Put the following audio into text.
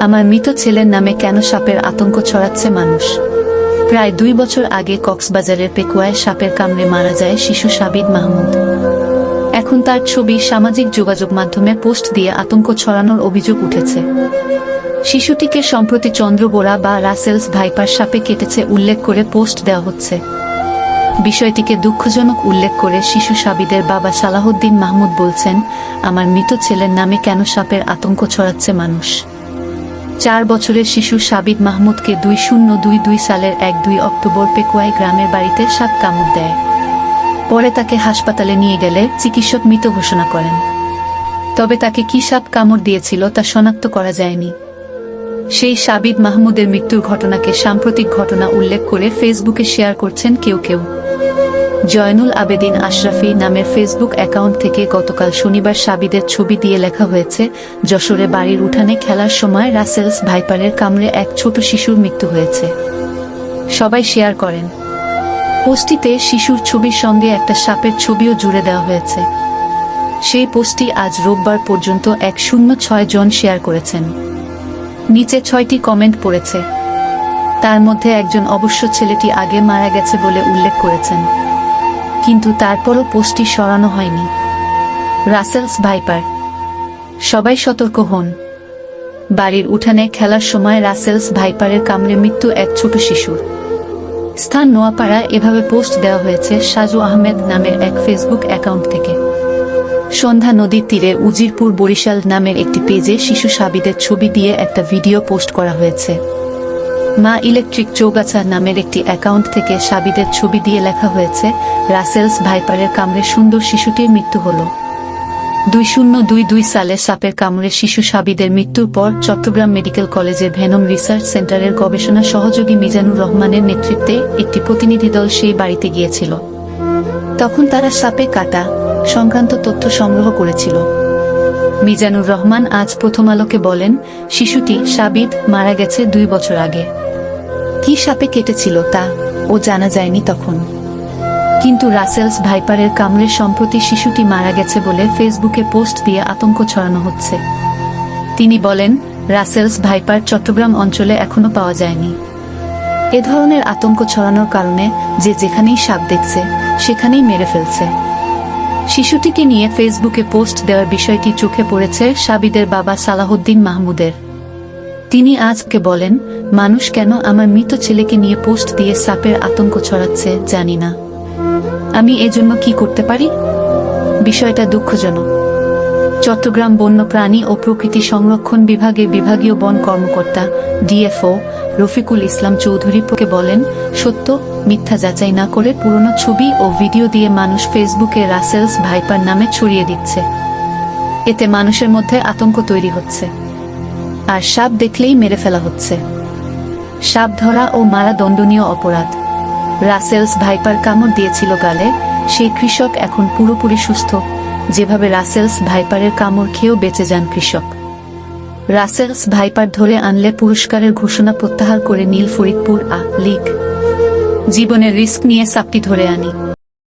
আমার মৃত ছেলের নামে কেন সাপের আতঙ্ক ছড়াচ্ছে মানুষ? প্রায় দুই বছর আগে কক্সবাজারের পেকুয়ায় সাপের কামড়ে মারা যায় শিশু সাবিদ মাহমুদ। এখন তার ছবি সামাজিক যোগাযোগ মাধ্যমে পোস্ট দিয়ে আতঙ্ক ছড়ানোর অভিযোগ উঠেছে। শিশুটিকে সম্প্রতি চন্দ্রবোরা বা রাসেলস ভাইপার সাপে কেটেছে উল্লেখ করে পোস্ট দেওয়া হচ্ছে। বিষয়টিকে দুঃখজনক উল্লেখ করে শিশু সাবিদের বাবা সালাহুদ্দিন মাহমুদ বলছেন, আমার মৃত ছেলের নামে কেন সাপের আতঙ্ক ছড়াচ্ছে মানুষ? চার বছরের শিশু সাবিদ মাহমুদকে দুই শূন্য দুই দুই সালের এক দুই অক্টোবর পেকুয়াই গ্রামের বাড়িতে সাপ কামড় দেয়। পরে তাকে হাসপাতালে নিয়ে গেলে চিকিৎসক মৃত ঘোষণা করেন। তবে তাকে কি সাপ কামড় দিয়েছিল তা শনাক্ত করা যায়নি। সেই সাবিদ মাহমুদের মৃত্যুর ঘটনাকে সাম্প্রতিক ঘটনা উল্লেখ করে ফেসবুকে শেয়ার করছেন কেউ কেউ। জয়নুল আবেদিন আশরাফি নামের ফেসবুক অ্যাকাউন্ট থেকে গতকাল শনিবার সাবিদের ছবি দিয়ে লেখা হয়েছে, যশোরে বাড়ির উঠানে খেলার সময় রাসেলস ভাইপারের কামড়ে এক ছোট শিশুর মৃত্যু হয়েছে। সবাই শেয়ার করেন। পোস্টটিতে শিশুর ছবির সঙ্গে একটা সাপের ছবিও জুড়ে দেওয়া হয়েছে। সেই পোস্টটি আজ রোববার পর্যন্ত এক শূন্য ছয় জন শেয়ার করেছেন। নিচে ছয়টি কমেন্ট পড়েছে। তার মধ্যে একজন অবশ্য ছেলেটি আগে মারা গেছে বলে উল্লেখ করেছেন। কিন্তু তারপরও পোস্টটি সরানো হয়নি। Russell's viper. সবাই সতর্ক হন। বাড়ির উঠানে খেলার সময় রাসেলস ভাইপারের কামড়ে মৃত্যু এক ছোট শিশুর। স্থান নোয়াপাড়া এভাবে পোস্ট দেওয়া হয়েছে সাজু আহমেদ নামের এক ফেসবুক অ্যাকাউন্ট থেকে। সন্ধ্যা নদীর তীরে উজিরপুর বরিশাল নামের একটি পেজে শিশু সাবিদের ছবি দিয়ে একটা ভিডিও পোস্ট করা হয়েছে। মা ইলেকট্রিক চৌগাছা নামের একটি অ্যাকাউন্ট থেকে সাবিদের ছবি দিয়ে লেখা হয়েছে, রাসেলস ভাইপারের কামড়ে সুন্দর শিশুটির মৃত্যু হল। দুই শূন্য দুই দুই সালে সাপের কামড়ে শিশু সাবিদের মৃত্যুর পর চট্টগ্রাম মেডিকেল কলেজের ভেনম রিসার্চ সেন্টারের গবেষণা সহযোগী মিজানুর রহমানের নেতৃত্বে একটি প্রতিনিধি দল সেই বাড়িতে গিয়েছিল। তখন তারা সাপে কাটা সংক্রান্ত তথ্য সংগ্রহ করেছিল। মিজানুর রহমান আজ প্রথম আলোকে বলেন, শিশুটি সাবিদ মারা গেছে দুই বছর আগে। কি সাপে কেটেছিল তা ও জানা যায়নি তখন। কিন্তু রাসেলস ভাইপারের কামড়ে সম্প্রতি শিশুটি মারা গেছে বলে ফেসবুকে পোস্ট দিয়ে আতঙ্ক ছড়ানো হচ্ছে। তিনি বলেন, রাসেলস ভাইপার চট্টগ্রাম অঞ্চলে এখনও পাওয়া যায়নি। এ ধরনের আতঙ্ক ছড়ানোর কারণে যে যেখানেই সাপ দেখছে, সেখানেই মেরে ফেলছে। শিশুটিকে নিয়ে ফেসবুকে পোস্ট দেওয়ার বিষয়টি চোখে পড়েছে সাবিদের বাবা সালাহুদ্দিন মাহমুদের। তিনি আজকে বলেন, মানুষ কেন আমার মৃত ছেলেকে নিয়ে পোস্ট দিয়ে সাপের আতঙ্ক ছড়াচ্ছে জানি না। আমি এজন্য কি করতে পারি? বিষয়টা দুঃখজনক। চট্টগ্রাম বন্যপ্রাণী ও প্রকৃতি সংরক্ষণ বিভাগের বিভাগীয় বন কর্মকর্তা, ডিএফও, রফিকুল ইসলাম চৌধুরী বলেন, সত্য, মিথ্যা যাচাই না করে পুরনো ছবি ও ভিডিও দিয়ে মানুষ ফেসবুকে রাসেলস ভাইপার নামে ছড়িয়ে দিচ্ছে। এতে মানুষের মধ্যে আতঙ্ক তৈরি হচ্ছে। আর সাপ দেখলেই মেরে ফেলা হচ্ছে। সাপ ধরা ও মারা দণ্ডনীয় অপরাধ। রাসেলস ভাইপার কামড় দিয়েছিল গালে, সেই কৃষক এখন পুরোপুরি সুস্থ। যেভাবে রাসেলস ভাইপারের কামড় খেয়েও বেঁচে যান কৃষক। রাসেলস ভাইপার ধরে আনলে পুরস্কারের ঘোষণা প্রত্যাহার করে নীল ফরিদপুর আ লিগ জীবনের রিস্ক নিয়ে সাপটি ধরে আনি।